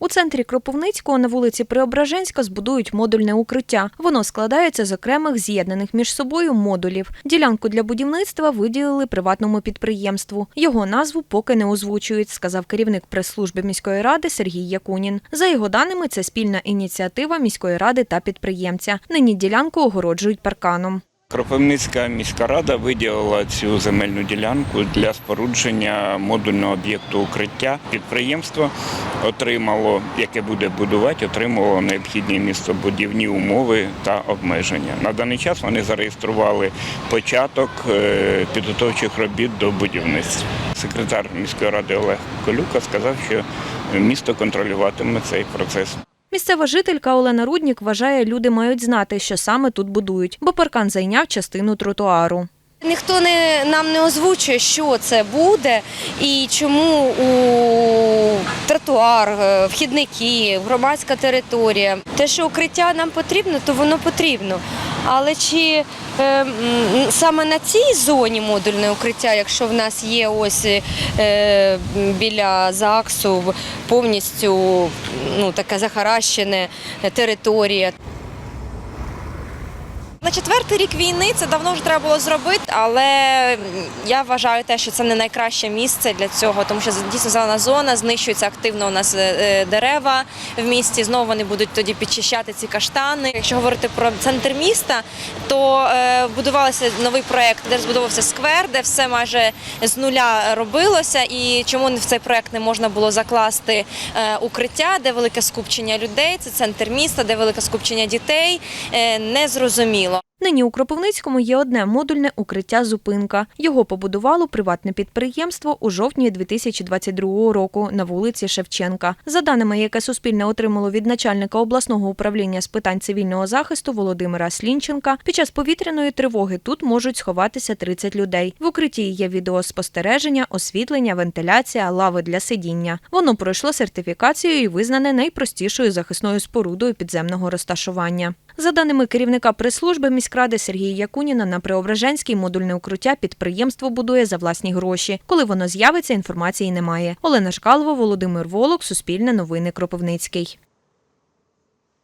У центрі Кропивницького на вулиці Преображенська збудують модульне укриття. Воно складається з окремих з'єднаних між собою модулів. Ділянку для будівництва виділили приватному підприємству. Його назву поки не озвучують, сказав керівник прес-служби міської ради Сергій Якунін. За його даними, це спільна ініціатива міської ради та підприємця. Нині ділянку огороджують парканом. Кропивницька міська рада виділила цю земельну ділянку для спорудження модульного об'єкту укриття. Підприємство отримало, яке буде будувати, отримало необхідні містобудівні умови та обмеження. На даний час вони зареєстрували початок е, підготовчих робіт до будівництва. Секретар міської ради Олег Колюка сказав, що місто контролюватиме цей процес. Місцева жителька Олена Руднік вважає, люди мають знати, що саме тут будують, бо паркан зайняв частину тротуару. Ніхто не, нам не озвучує, що це буде і чому у тротуар, е, вхідники, громадська територія. Те, що укриття нам потрібно, то воно потрібно. Але чи е, саме на цій зоні модульне укриття, якщо в нас є ось е, біля ЗАГСу повністю ну, така захаращена територія, На четвертий рік війни це давно вже треба було зробити, але я вважаю те, що це не найкраще місце для цього, тому що дійсно зелена зона, знищуються активно у нас е, е, дерева в місті. Знову вони будуть тоді підчищати ці каштани. Якщо говорити про центр міста, то е, будувався новий проект, де збудовувався сквер, де все майже з нуля робилося. І чому в цей проект не можна було закласти укриття, де велике скупчення людей, це центр міста, де велике скупчення дітей, е, незрозуміло. Нині у Кропивницькому є одне модульне укриття «Зупинка». Його побудувало приватне підприємство у жовтні 2022 року на вулиці Шевченка. За даними, яке Суспільне отримало від начальника обласного управління з питань цивільного захисту Володимира Слінченка, під час повітряної тривоги тут можуть сховатися 30 людей. В укритті є відеоспостереження, освітлення, вентиляція, лави для сидіння. Воно пройшло сертифікацію і визнане найпростішою захисною спорудою підземного розташування. За даними керівника прес-служби міськради Сергія Якуніна, на Преображенській модульне укриття підприємство будує за власні гроші. Коли воно з'явиться, інформації немає. Олена Шкалова, Володимир Волок, Суспільне новини Кропивницький.